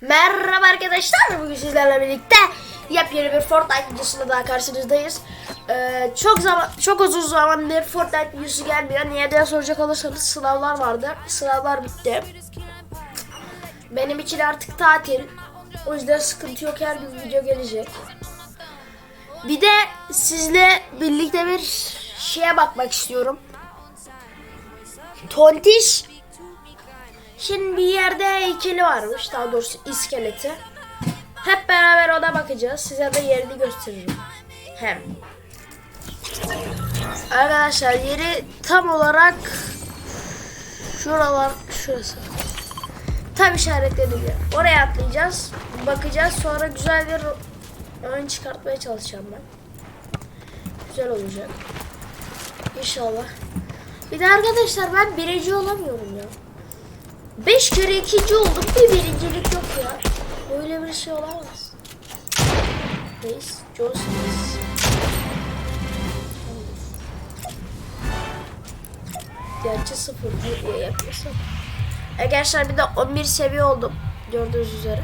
Merhaba arkadaşlar. Bugün sizlerle birlikte yepyeni bir Fortnite videosunda daha karşınızdayız. Ee, çok zaman çok uzun zamandır Fortnite videosu gelmiyor. Niye diye soracak olursanız sınavlar vardı. Sınavlar bitti. Benim için artık tatil. O yüzden sıkıntı yok her gün video gelecek. Bir de sizle birlikte bir şeye bakmak istiyorum. Tontiş Şimdi bir yerde heykeli varmış. Daha doğrusu iskeleti. Hep beraber ona bakacağız. Size de yerini gösteririm. Hem. Arkadaşlar yeri tam olarak şuralar şurası. Tam işaretlediğim yer. Oraya atlayacağız. Bakacağız. Sonra güzel bir oyun çıkartmaya çalışacağım ben. Güzel olacak. İnşallah. Bir de arkadaşlar ben birinci olamıyorum ya. Beş kere ikinci oldum bir birincilik yok ya. Böyle bir şey olamaz. Reis, Smith. Gerçi sıfır diye yapıyorsun. Arkadaşlar bir de 11 seviye oldum. Gördüğünüz üzere.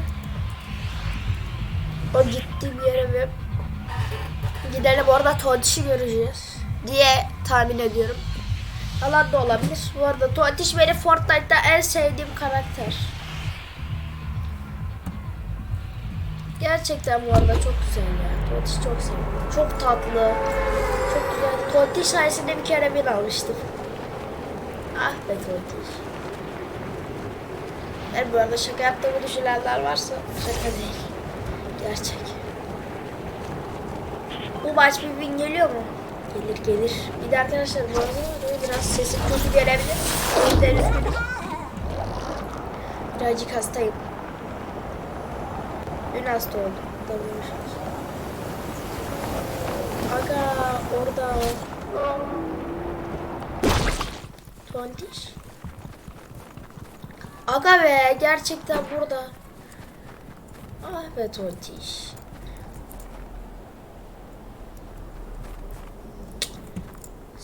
O gittiğim yere ve gidelim orada Toddish'i göreceğiz diye tahmin ediyorum. Yalan da olabilir. Bu arada Tontiş benim Fortnite'da en sevdiğim karakter. Gerçekten bu arada çok güzel ya. Tontiş çok seviyorum. Çok tatlı. Çok güzel. Tontiş sayesinde bir kere bin almıştım. Ah be Tontiş. Yani bu arada şaka yaptığımı düşünenler varsa şaka değil. Gerçek. Bu maç bir bin geliyor mu? Gelir gelir. Bir de arkadaşlar bu arada biraz sesim kötü gelebilir. O yüzden üzgünüm. Birazcık hastayım. Dün hasta oldum. Dalıyormuşuz. Aga orada. Tontiş. Aga be gerçekten burada. Ah be Tontiş.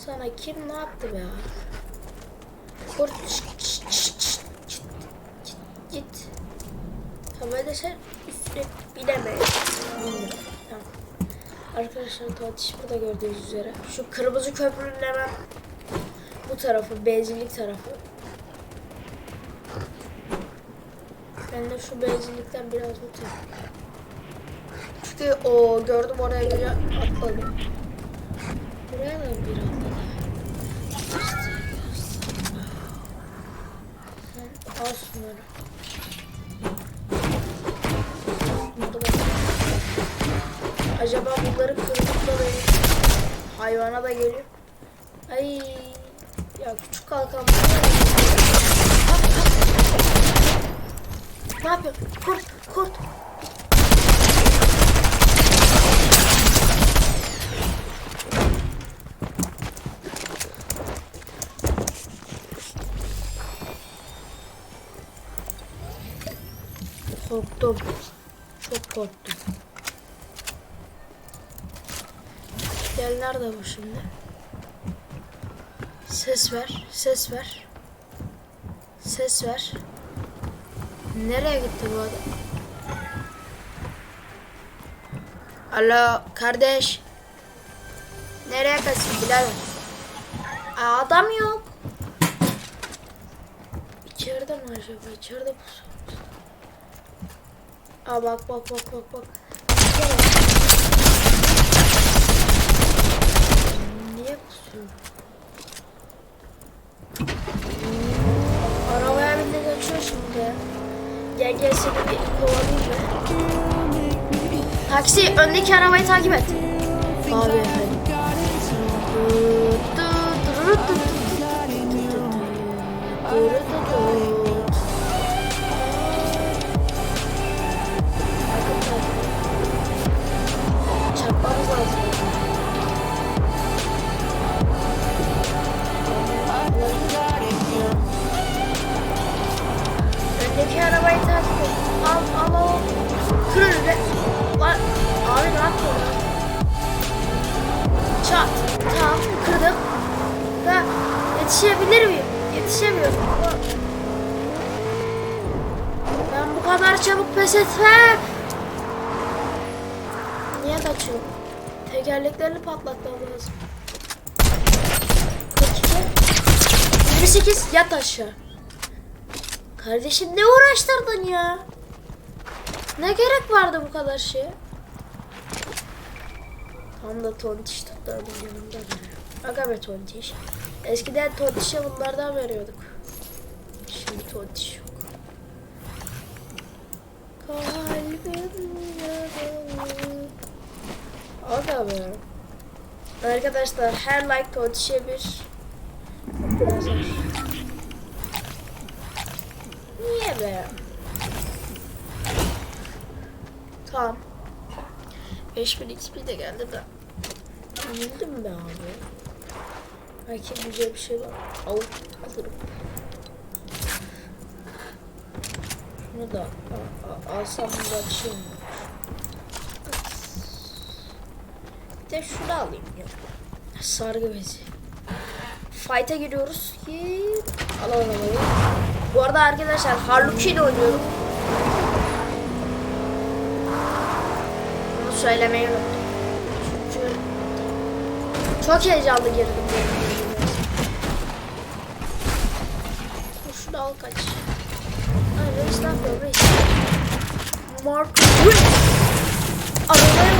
Sana kim ne yaptı be? Kurt git. Tamam da sen üstüne bineme. Bilmiyorum. Tamam. Arkadaşlar Tuğatiş burada gördüğünüz üzere. Şu kırmızı köprünün hemen bu tarafı, benzinlik tarafı. Ben de şu benzinlikten biraz tutayım. Çünkü o gördüm oraya göre atladım. Buraya da bir. Sen al şunları. Acaba bunları kırdık da hayvana da geliyor. Ay ya küçük kalkan. Ne yapıyor? Kurt, kurt. Korktum. Çok korktum. Gel nerede bu şimdi? Ses ver, ses ver. Ses ver. Nereye gitti bu adam? Alo kardeş. Nereye kaçtın birader? Aa, adam yok. İçeride mi acaba? İçeride mi? Aa bak bak bak bak bak. Niye pusuyor? Arabaya bindi geçiyor şimdi. Gel gel seni bir kovalayayım ben. Taksi öndeki arabayı takip et. Abi efendim. Öndeki arabayı takip et. Al al al. Kır önüne. Lan abi ne yapıyorsun? Çat. Tamam kırdım. Da yetişebilir miyim? Yetişemiyorum. Ben bu kadar çabuk pes etmem. Niye kaçıyor? Tekerleklerini patlatmam lazım. 42 28 yat aşağı. Kardeşim ne uğraştırdın ya? Ne gerek vardı bu kadar şeye? Tam da tontiş tutlarının yanında da. Aga be tontiş. Eskiden tontişe bunlardan veriyorduk. Şimdi tontiş yok. Aga be. Arkadaşlar her like tontişe bir yazar. Niye be? Tamam. 5000 XP de geldi de. Üzüldüm be abi. Belki güzel bir şey var. Al, alırım. Şunu da alsam da bir şey? Bir de şunu alayım ya. Sargı bezi. Fight'a giriyoruz ki alalım alalım. Bu arada arkadaşlar Harley ile oynuyorum. Bunu söylemeyi unuttum. Çünkü çok heyecanlı girdim. Şunu al kaç. Reis ne yapıyor reis? Mark Reis. Arabaya?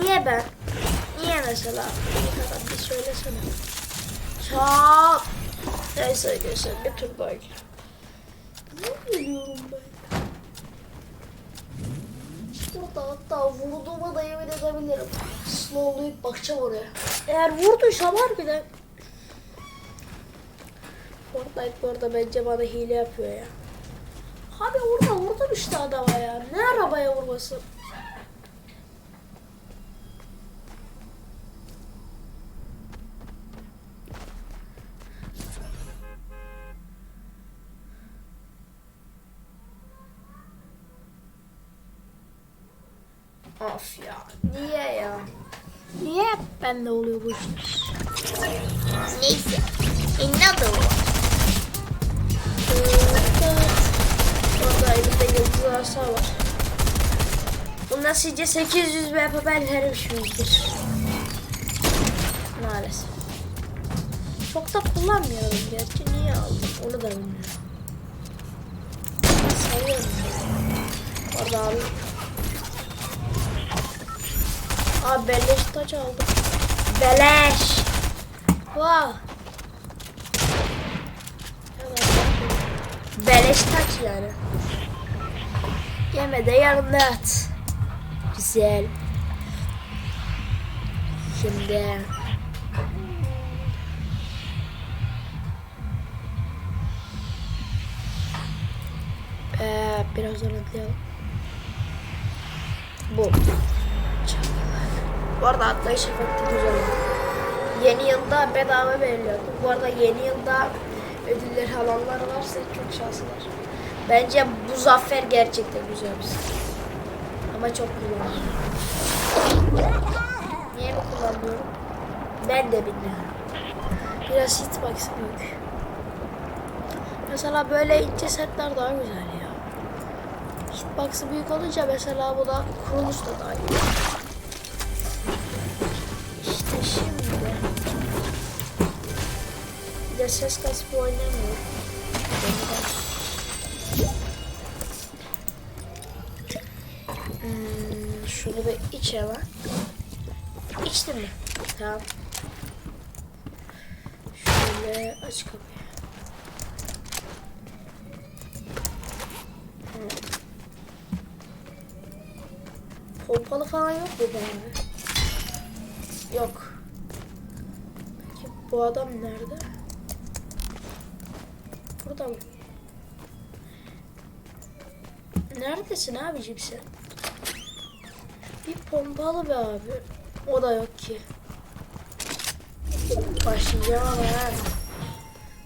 Niye ben? Niye mesela? Bir söylesene. Çap. Neyse arkadaşlar bir tur gidiyorum. Ne biliyorum ben? Burada hatta vurduğuma da yemin edebilirim. Slowlayıp bakacağım oraya. Eğer vurduysam harbiden Fortnite bu arada bence bana hile yapıyor ya. Abi orada vurdum işte adama ya. Ne arabaya vurması? Of ya. Niye ya? Niye hep bende oluyor bu işler? Neyse. Another one. Orada elimde yıldız arsa var. Bundan sizce 800 BP ben vermiş miyizdir? Maalesef. Çok da kullanmıyorum gerçi. Niye aldım onu da bilmiyorum. Sayıyorum. Orada abi. Abi beleş taç aldım. Beleş. Wow. Beleş taç yani. Yeme de yanında at. Güzel. Şimdi ee, biraz atlayalım. Bu. Bu arada atlayış efekti güzel oldu. Yeni yılda bedava veriliyordu. Bu arada yeni yılda ödüller alanlar varsa çok şanslılar. Bence bu zafer gerçekten güzel bir şey. Ama çok kullanıyorum. Niye mi kullanmıyorum? Ben de bilmiyorum. Biraz hitbox'ım yok. Mesela böyle ince setler daha güzel ya. Hitbox'ı büyük olunca mesela bu da kuruluş da daha iyi. Şimdi. Bir de ses kasıp oynamıyorum. Hmm, şunu bir iç hemen. İçtin mi? Tamam. Şöyle aç kapıyı. Tamam. Pompalı falan yok mu abi? Yok. Bu adam nerede? Burada mı? Neredesin abicim sen? Bir pompalı be abi. O da yok ki. Başlayacağım ama yani.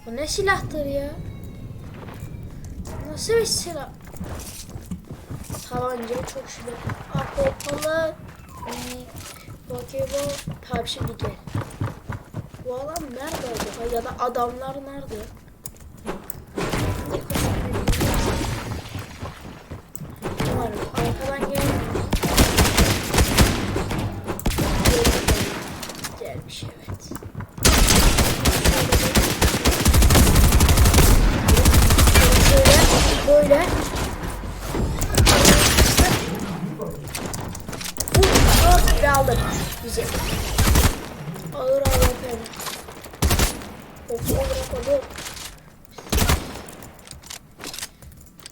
Bu ne silahtır ya? Nasıl bir silah? Tabanca çok şükür. Ah pompalı. Bakayım o. Tamam şimdi gel. Bu adam nerede acaba? Ya da adamlar nerede?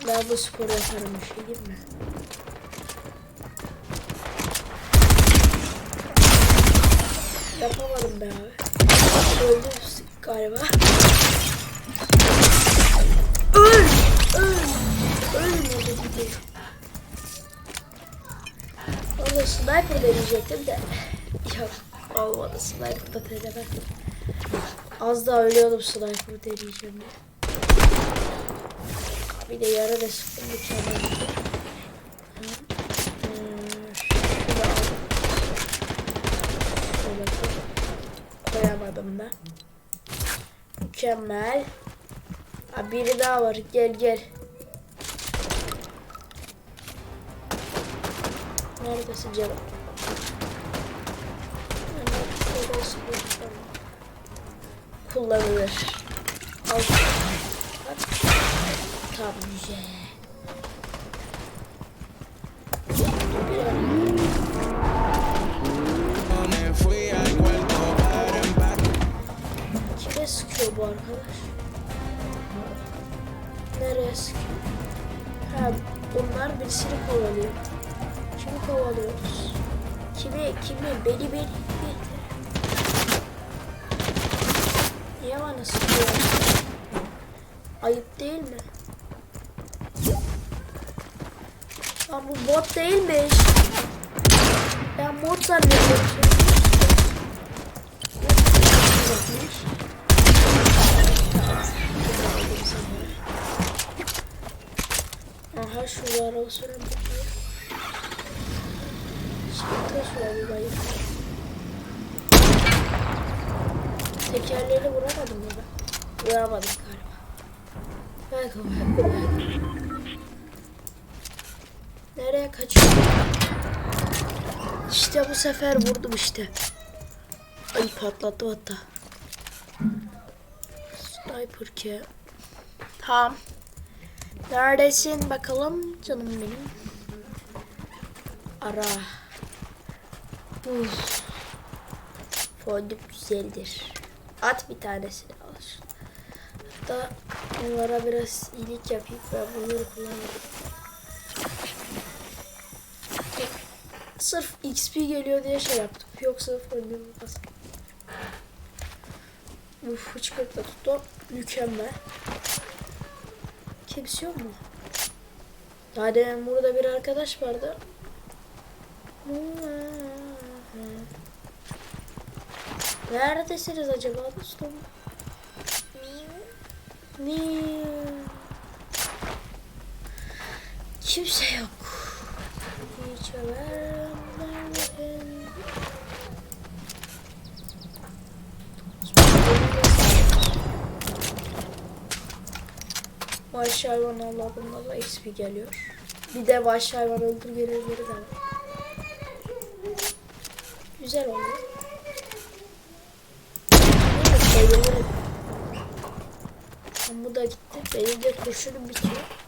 Ben bu sporu yaparım bir şey değil mi? Yapamadım be abi. Öldüm galiba. Öl! Öl! Ölmedi gibi. Valla sniper deneyecektim de. Yok olmadı sniper da denemem. Az daha ölüyordum sniper deneyeceğim. Bir de yara da sıktım mükemmel. Koyamadım da. Mükemmel. Ha, biri daha var. Gel gel. Neredesin canım? Kullanılır. Al. Bak. Tam güzel. Kime onlar birisini kovalıyor. Kimi kovalıyoruz? Kimi, kimi? Beni, beni, beni. Niye bana sıkıyor? Ayıp değil mi? Lan bu bot değilmiş. Ben bot zannediyorum. Botmuş. Aha şurada araba süren bakıyor. Sıkıntı şu bir bayım. Tekerlerini vuramadım mı ben? Vuramadım galiba. Belki belki. Nereye kaçıyor? İşte bu sefer vurdum işte. Ay patlattım hatta. Sniper ki. Tamam. Neredesin bakalım canım benim. Ara. Uf. Fondip güzeldir. At bir tanesini alır. Hatta onlara biraz iyilik yapayım. Ben bunları kullanırım. Sırf XP geliyor diye şey yaptım. Yoksa fondip olmaz. Uf hıçkırıkla tuttu. Mükemmel. Kimse yok mu? Yani burada bir arkadaş vardı. Neredesiniz acaba dostum? Miu. Kimse yok. Hiç. Vahşi hayvan Allah'ımda da XP geliyor. Bir de vahşi hayvan öldür görevleri de. Güzel oldu. Evet, bayılırım. Ama bu da gitti. Benim de kurşunum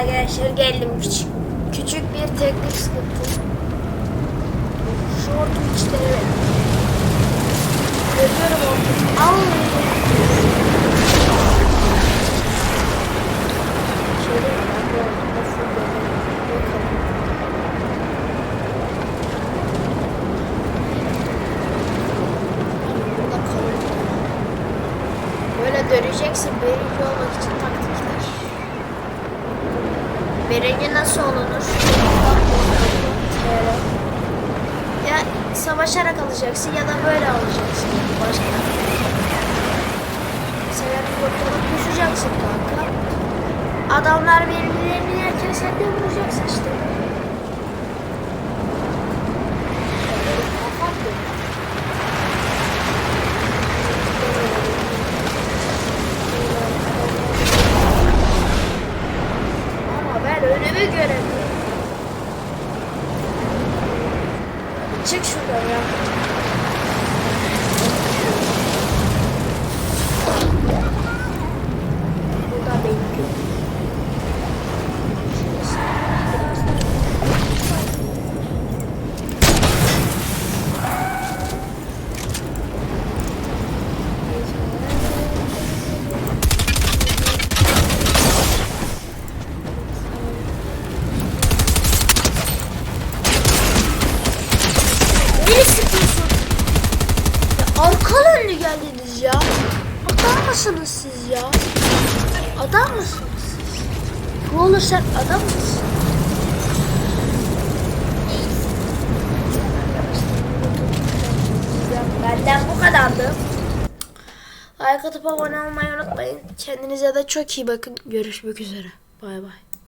arkadaşlar geldim küçük, küçük bir teknik sıkıntı. Şortum işte evet. Görüyorum ortamı. Al. Böyle döneceksin, benim olmak için taktik Birinci nasıl olunur? Ya savaşarak alacaksın ya da böyle alacaksın. Başka. Mesela bir koşacaksın kanka. Adamlar birbirlerini yerken sen de vuracaksın işte. Mısınız siz ya? Adam mısınız siz? Ne olur sen adam mısın? Benden bu kadardı. Like atıp abone olmayı unutmayın. Kendinize de çok iyi bakın. Görüşmek üzere. Bay bay.